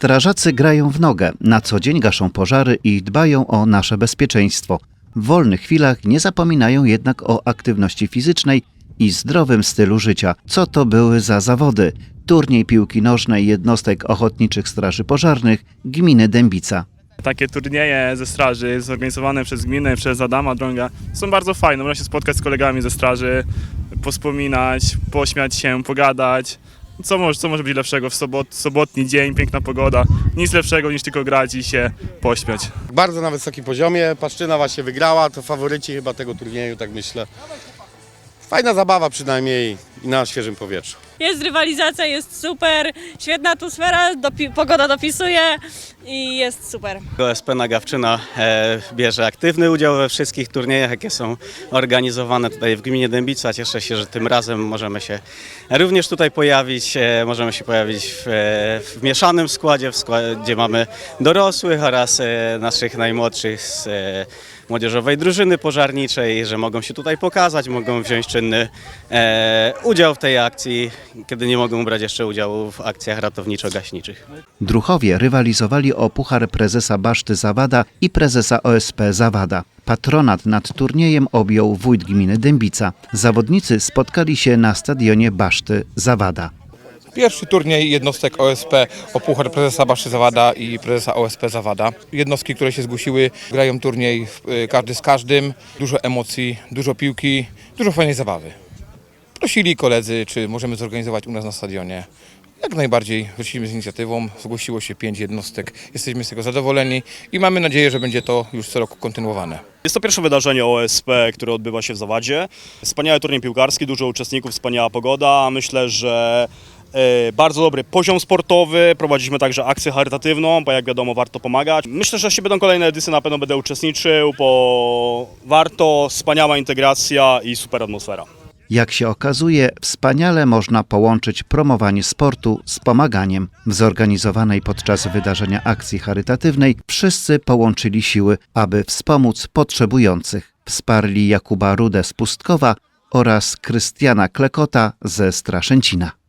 Strażacy grają w nogę, na co dzień gaszą pożary i dbają o nasze bezpieczeństwo. W wolnych chwilach nie zapominają jednak o aktywności fizycznej i zdrowym stylu życia. Co to były za zawody? Turniej piłki nożnej jednostek ochotniczych straży pożarnych gminy Dębica. Takie turnieje ze straży zorganizowane przez gminę, przez Adama Drąga są bardzo fajne. Można się spotkać z kolegami ze straży, pospominać, pośmiać się, pogadać. Co może, co może być lepszego w sobot, sobotni dzień, piękna pogoda. Nic lepszego niż tylko grać i się pośmiać. Bardzo na wysokim poziomie. Paszczyna właśnie wygrała, to faworyci chyba tego turnieju, tak myślę. Fajna zabawa przynajmniej i na świeżym powietrzu. Jest rywalizacja, jest super, świetna atmosfera, dopi- pogoda dopisuje i jest super. OSP Nagawczyna e, bierze aktywny udział we wszystkich turniejach, jakie są organizowane tutaj w gminie Dębica. Cieszę się, że tym razem możemy się również tutaj pojawić. E, możemy się pojawić w, e, w mieszanym składzie, w składzie, gdzie mamy dorosłych oraz e, naszych najmłodszych z e, młodzieżowej drużyny pożarniczej, że mogą się tutaj pokazać, mogą wziąć czynny e, udział w tej akcji, kiedy nie mogą brać jeszcze udziału w akcjach ratowniczo-gaśniczych. Druchowie rywalizowali o puchar prezesa Baszty Zawada i prezesa OSP Zawada. Patronat nad turniejem objął wójt gminy Dębica. Zawodnicy spotkali się na stadionie Baszty Zawada. Pierwszy turniej jednostek OSP o Puchar Prezesa Baszty Zawada i Prezesa OSP Zawada. Jednostki, które się zgłosiły, grają turniej y, każdy z każdym. Dużo emocji, dużo piłki, dużo fajnej zabawy. Prosili koledzy, czy możemy zorganizować u nas na stadionie. Jak najbardziej wróciliśmy z inicjatywą, zgłosiło się pięć jednostek, jesteśmy z tego zadowoleni i mamy nadzieję, że będzie to już co roku kontynuowane. Jest to pierwsze wydarzenie OSP, które odbywa się w Zawadzie. Wspaniały turniej piłkarski, dużo uczestników, wspaniała pogoda. Myślę, że e, bardzo dobry poziom sportowy. Prowadziliśmy także akcję charytatywną, bo jak wiadomo warto pomagać. Myślę, że jeśli będą kolejne edycje, na pewno będę uczestniczył, bo warto, wspaniała integracja i super atmosfera. Jak się okazuje, wspaniale można połączyć promowanie sportu z pomaganiem. W zorganizowanej podczas wydarzenia akcji charytatywnej wszyscy połączyli siły, aby wspomóc potrzebujących. Wsparli Jakuba Rudę z Pustkowa oraz Krystiana Klekota ze Straszęcina.